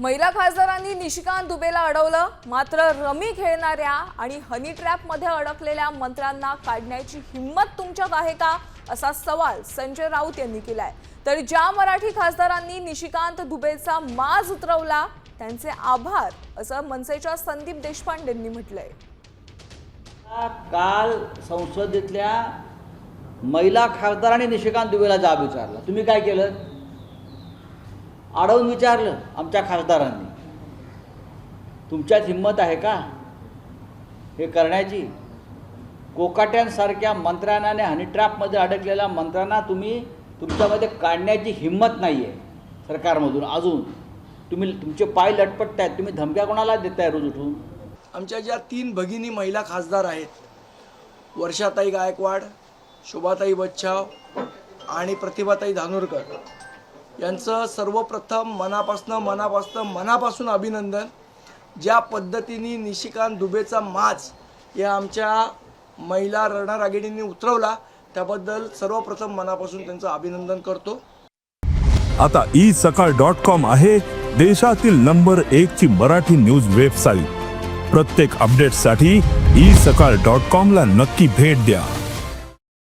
महिला खासदारांनी निशिकांत दुबेला अडवलं. मात्र रमी खेळणाऱ्या आणि हनी ट्रॅपमध्ये अडकलेल्या मंत्र्यांना काढण्याची हिंमत तुमच्यात आहे का? असा सवाल संजय राऊत यांनी केलाय. तर ज्या मराठी खासदारांनी निशिकांत दुबेचा माज उतरवला त्यांचे आभार असं मनसेच्या संदीप देशपांडेंनी म्हटलंय. काल संसदेतल्या महिला खासदारांनी निशिकांत दुबेला जाब विचारला. तुम्ही काय केलं? अडवून विचारलं आमच्या खासदारांनी. तुमच्यात हिंमत आहे का? हे करण्याची? कोकाट्यांसारख्या मंत्र्यांना आणि हनी ट्रॅपमध्ये अडकलेल्या मंत्र्यांना तुम्ही तुमच्यामध्ये काढण्याची हिंमत नाही आहे सरकारमधून अजून. तुम्ही तुमचे पाय लटपटत आहेत तुम्ही धमक्या कोणाला देताय रोज उठून? आमच्या ज्या तीन भगिनी महिला खासदार आहेत वर्षाताई गायकवाड शोभाताई बच्छाव आणि प्रतिभाताई धानोरकर यांचं सर्वप्रथम मनापासनं मनापासनं मनापासून अभिनंदन. ज्या पद्धतीने निशिकांत दुबेचा माज या आमच्या महिला रणरागिणींनी उतरवला त्याबद्दल सर्वप्रथम मनापासून त्यांचं अभिनंदन करतो. आता ई सकाळ डॉट कॉम आहे देशातील नंबर एक ची मराठी न्यूज वेबसाईट. प्रत्येक अपडेटसाठी ई सकाळ डॉट कॉम ला नक्की भेट द्या.